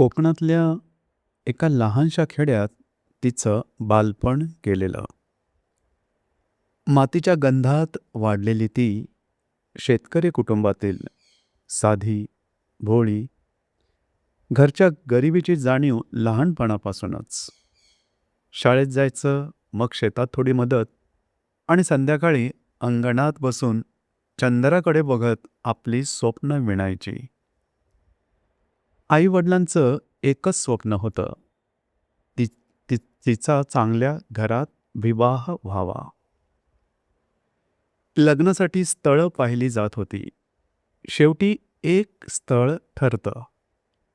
कोकणातल्या एका लहानशा खेड्यात तिचं बालपण गेलेलं. मातीच्या गंधात वाढलेली ती शेतकरी कुटुंबातील साधी, भोळी, घरच्या गरिबीची जाणीव लहानपणापासूनच. शाळेत जायचं, मग शेतात थोडी मदत आणि संध्याकाळी अंगणात बसून चंद्राकडे बघत आपली स्वप्न विणायची. आई वडिलांचं एकच स्वप्न होतं ती ति तिचा चांगल्या घरात विवाह व्हावा. लग्नासाठी स्थळं पाहिली जात होती. शेवटी एक स्थळ ठरतं.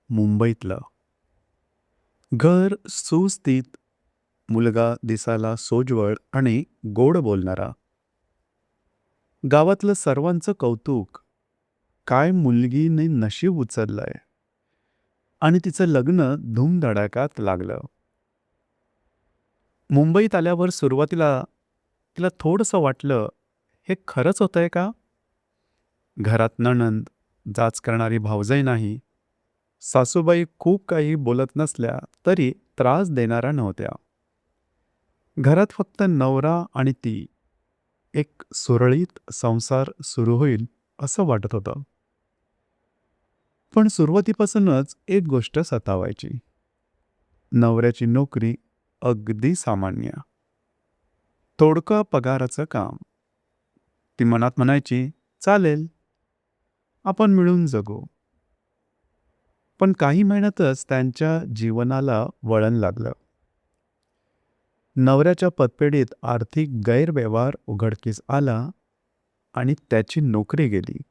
मुंबईतलं. घर सुस्थित, मुलगा दिसायला सोज्वळ आणि गोड बोलणारा. गावातलं सर्वांचं कौतुक. काय मुलगीने नशीब उचललंय. आणि तिचं लग्न धूमधडाक्यात लागलं. मुंबईत आल्यावर सुरुवातीला तिला थोडंसं वाटलं हे खरंच होतंय का? घरात नणंद, जाच करणारी भावजय नाही. सासूबाई खूप काही बोलत नसल्या तरी त्रास देणाऱ्या नव्हत्या. घरात फक्त नवरा आणि ती. एक सुरळीत संसार सुरू होईल असं वाटत होतं. पण सुरुवातीपासूनच एक गोष्ट सतावायची. नवऱ्याची नोकरी अगदी सामान्य. तोडकं पगाराचं काम. ती मनात म्हणायची चालेल. आपण मिळून जगू. पण काही महिन्यातच त्यांच्या जीवनाला वळण लागलं. नवऱ्याच्या पतपेढीत आर्थिक गैरव्यवहार उघडकीस आला आणि त्याची नोकरी गेली.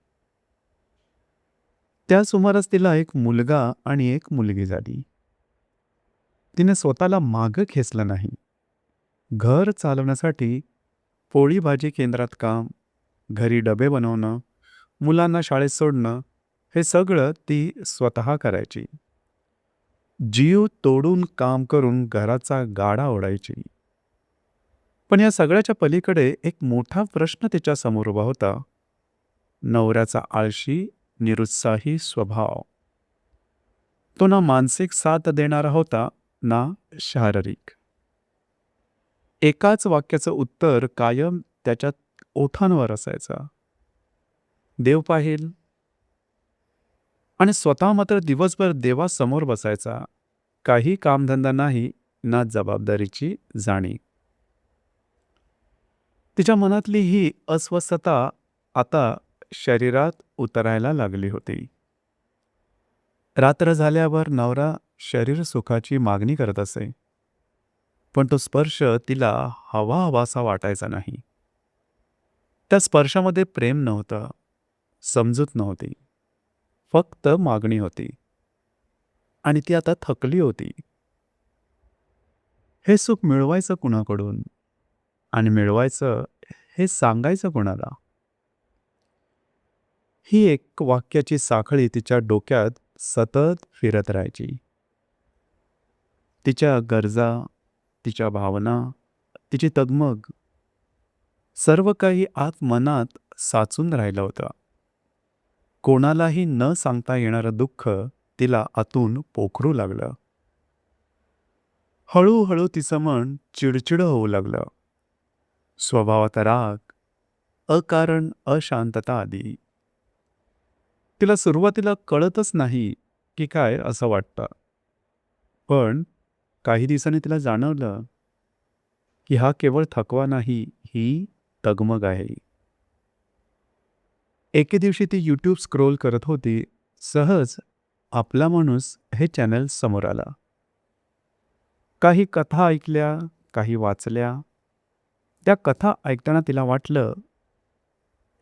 त्या सुमारास तिला एक मुलगा आणि एक मुलगी झाली. तिने स्वतःला मागं खेचलं नाही. घर चालवण्यासाठी पोळी भाजी केंद्रात काम, घरी डबे बनवणं, मुलांना शाळेत सोडणं हे सगळं ती स्वतः करायची. जीव तोडून काम करून घराचा गाडा ओढायची. पण या सगळ्याच्या पलीकडे एक मोठा प्रश्न तिच्या समोर उभा होता. नवऱ्याचा आळशी, निरुत्साही स्वभाव. तो ना मानसिक साथ देणारा होता ना शारीरिक. एकाच वाक्याचं उत्तर कायम त्याच्या ओठांवर असायचा. देव पाहील. आणि स्वतः मात्र दिवसभर देवासमोर बसायचा. काही कामधंदा नाही ना जबाबदारीची जाणीव. तिच्या मनातली ही अस्वस्थता आता शरीरात उतरायला लागली होती. रात्र झाल्यावर नवरा शरीर सुखाची मागणी करत असे. पण तो स्पर्श तिला हवा हवासा वाटायचा नाही. त्या स्पर्शामध्ये प्रेम नव्हतं. समजूत नव्हती. फक्त मागणी होती. आणि ती आता थकली होती. हे सुख मिळवायचं कुणाकडून? आणि मिळवायचं हे सांगायचं कुणाला ही एक वाक्याची साखळी तिच्या डोक्यात सतत फिरत राहायची. तिच्या गरजा, तिच्या भावना, तिची तगमग सर्व काही आत मनात साचून राहिलं होतं. कोणालाही न सांगता येणारं दुःख तिला आतून पोखरू लागलं. हळूहळू तिचं मन चिडचिड होऊ लागलं. स्वभावात राग, अकारण अशांतता आली. तिला सुरुवातीला कळतच नाही की काय असं वाटतं. पण काही दिवसांनी तिला जाणवलं की हा केवळ थकवा नाही, ही तगमग आहे. एके दिवशी ती यूट्यूब स्क्रोल करत होती. सहज आपला माणूस हे चॅनल समोर आला. काही कथा ऐकल्या, काही वाचल्या. त्या कथा ऐकताना तिला वाटलं,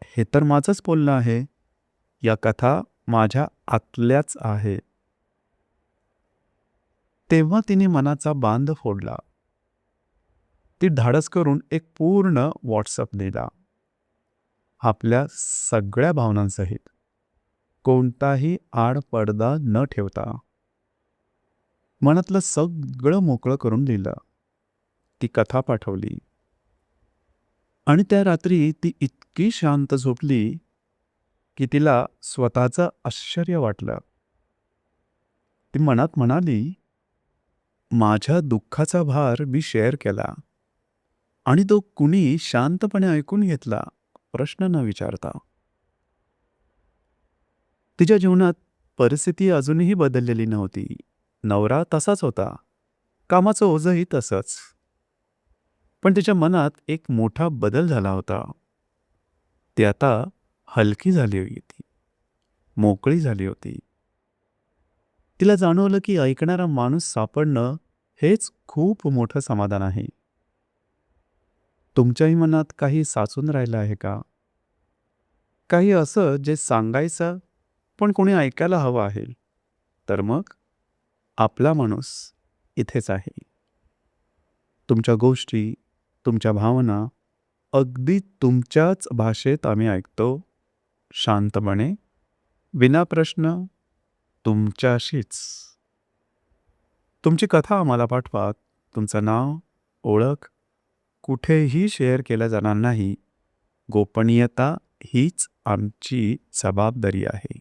हे तर माझंच बोलणं आहे. या कथा माझ्या आतल्याच आहे. तेव्हा तिने मनाचा बांध फोडला. ती धाडस करून एक पूर्ण व्हॉट्सअप दिला आपल्या सगळ्या भावनांसहित. कोणताही आडपडदा न ठेवता. मनातलं सगळं मोकळं करून लिहिलं. ती कथा पाठवली. आणि त्या रात्री ती इतकी शांत झोपली की तिला स्वतःचं आश्चर्य वाटलं. ती मनात म्हणाली माझ्या दुःखाचा भार मी शेअर केला आणि तो कुणी शांतपणे ऐकून घेतला प्रश्न न विचारता. तिच्या जीवनात परिस्थिती अजूनही बदललेली नव्हती. नवरा तसाच होता. कामाचं ओझंही तसंच. पण तिच्या मनात एक मोठा बदल झाला होता. ती आता हलकी झाली होती. मोकळी झाली होती. तिला जाणवलं की ऐकणारा माणूस सापडणं हेच खूप मोठं समाधान आहे. तुमच्याही मनात काही साचून राहिलं आहे का? काही असं जे सांगायचं पण कोणी ऐकायला हवं आहे. तर मग आपला माणूस इथेच आहे. तुमच्या गोष्टी तुमच्या भावना अगदी तुमच्याच भाषेत आम्ही ऐकतो. शांतपणे विना प्रश्न तुमच्याशीच. तुमची कथा आम्हाला पाठवा. तुमचं नाव ओळख कुठेही शेअर केलं जाणार नाही. गोपनीयता हीच आमची जबाबदारी आहे.